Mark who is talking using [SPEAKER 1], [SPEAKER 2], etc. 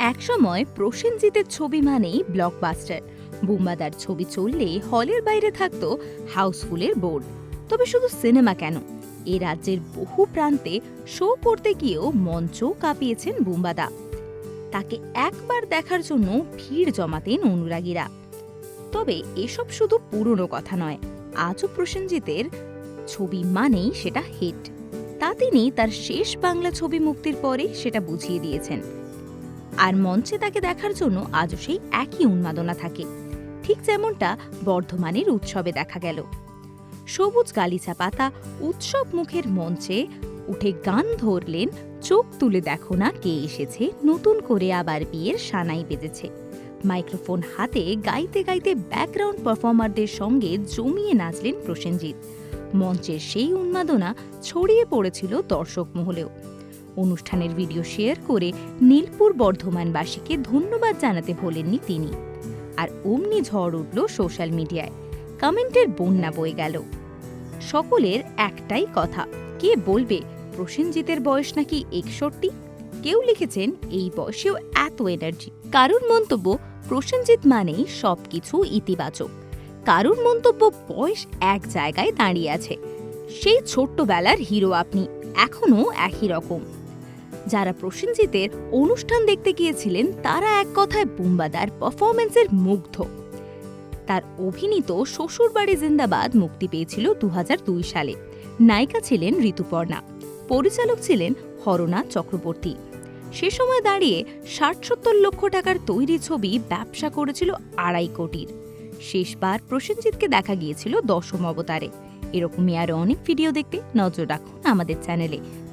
[SPEAKER 1] একসময় প্রসেনজিতের ছবি মানেই ব্লকবাস্টার বুম্বাদার ছবি চললে হলের বাইরে থাকতো হাউসফুলের বোর্ড। তবে শুধু সিনেমা কেন? এ রাজ্যের বহু প্রান্তে শো করতে গিয়েও মঞ্চ কাঁপিয়েছেন বুম্বাদা। তাকে একবার দেখার জন্য ভিড় জমাতেন অনুরাগীরা। তবে এসব শুধু পুরনো কথা নয়, আজও প্রসেনজিতের ছবি মানেই সেটা হিট তা তিনি তার শেষ বাংলা ছবি মুক্তির পরে সেটা বুঝিয়ে দিয়েছেন। আর মঞ্চে তাকে দেখার জন্য আজও সেই একই উন্মাদনা থাকে। ঠিক যেমনটা বর্ধমানের উৎসবে দেখা গেল। সবুজ গালিচা পাতা উৎসব মুখের মঞ্চে উঠে গান ধরলেন, চোখ তুলে দেখো না কে এসেছে, নতুন করে আবার বিয়ের সানাই বেজেছে মাইক্রোফোন হাতে গাইতে গাইতে ব্যাকগ্রাউন্ড পারফর্মারদের সঙ্গে জমিয়ে নাচলেন প্রসেনজিৎ। মঞ্চের সেই উন্মাদনা ছড়িয়ে পড়েছিল দর্শক মহলেও। অনুষ্ঠানের ভিডিও শেয়ার করে নীলপুর বর্ধমানবাসীকে ধন্যবাদ জানাতে ভোলেননি তিনি। আর অমনি ঝড় উঠল সোশ্যাল মিডিয়ায়। কমেন্টের বন্যা বয়ে গেল। সকলের একটাই কথা, কে বলবে, প্রসেনজিতের বয়স নাকি একষট্টি? কেউ লিখেছেন, এই বয়সেও এত এনার্জি কারুর মন্তব্য, প্রসেনজিৎ মানেই সবকিছু ইতিবাচক। কারুর মন্তব্য বয়স এক জায়গায় দাঁড়িয়ে আছে। সেই ছোট্টবেলার হিরো আপনি, এখনও একই রকম। যারা প্রসেনজিতের অনুষ্ঠান দেখতে গিয়েছিলেন, তারা এক কথায় বুম্বাদার পারফরমেন্সের মুগ্ধ। তার অভিনীত শ্বশুরবাড়ি জিন্দাবাদ মুক্তি পেয়েছিল দুই হাজার দুই সালে। নায়িকা ছিলেন ঋতুপর্ণা, পরিচালক ছিলেন হরনাথ চক্রবর্তী। সে সময় দাঁড়িয়ে ষাট সত্তর লক্ষ টাকার তৈরি ছবি ব্যবসা করেছিল আড়াই কোটির। শেষবার প্রসেনজিৎকে দেখা গিয়েছিল দশম অবতারে। এরকমই আরও অনেক ভিডিও দেখতে নজর রাখুন আমাদের চ্যানেলে।